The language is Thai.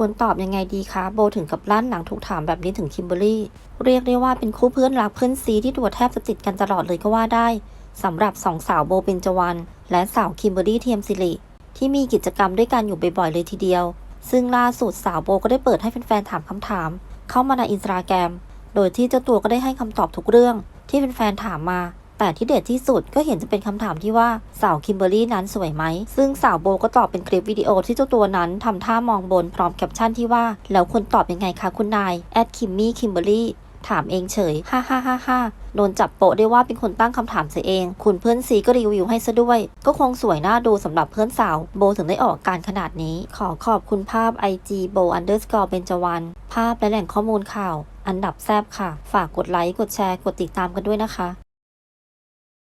ควรตอบยังไงดีคะ โบถึงกับลั่นหลังถูกถามแบบนี้ถึงคิมเบอรี่ เรียกได้ว่าเป็นคู่เพื่อนรักเพื่อนซีที่ตัวแทบจะติดกันตลอดเลยก็ว่าได้สำหรับสองสาวโบเบนจวรรณและสาวคิมเบอรรี่เทียมสิริที่มีกิจกรรมด้วยกันอยู่บ่อยๆเลยทีเดียว ซึ่งล่าสุดสาวโบก็ได้เปิดให้แฟนๆถามคำถาม เข้ามาในอินสตาแกรมโดยที่เจ้าตัวก็ได้ให้คำตอบทุกเรื่องที่แฟนๆถามมา แต่ที่เด็ดที่สุดก็เห็นจะเป็นคำถามที่ว่าสาวคิมเบอรี่นั้นสวยไหม ซึ่งสาวโบก็ตอบเป็นคลิปวิดีโอที่เจ้าตัวนั้นทำท่ามองบนพร้อมแคปชั่นที่ว่า แล้วควรตอบยังไงคะคุณนายแอดคิมมี่คิมเบอรี่ถามเองเฉย ฮ่าฮ่าฮ่าฮ่าโดนจับโปะได้ว่าเป็นคนตั้งคำถามเสียเอง คุณเพื่อนซีก็รีวิวให้ซะด้วย ก็คงสวยน่าดูสำหรับเพื่อนสาว โบถึงได้ออกการขนาดนี้ ขอขอบคุณภาพ IG โบ underscore เบญจวรรณภาพและแหล่งข้อมูลข่าว อันดับแซบค่ะ ฝากกดไลค์ กดแชร์ กดติดตามกันด้วยนะคะ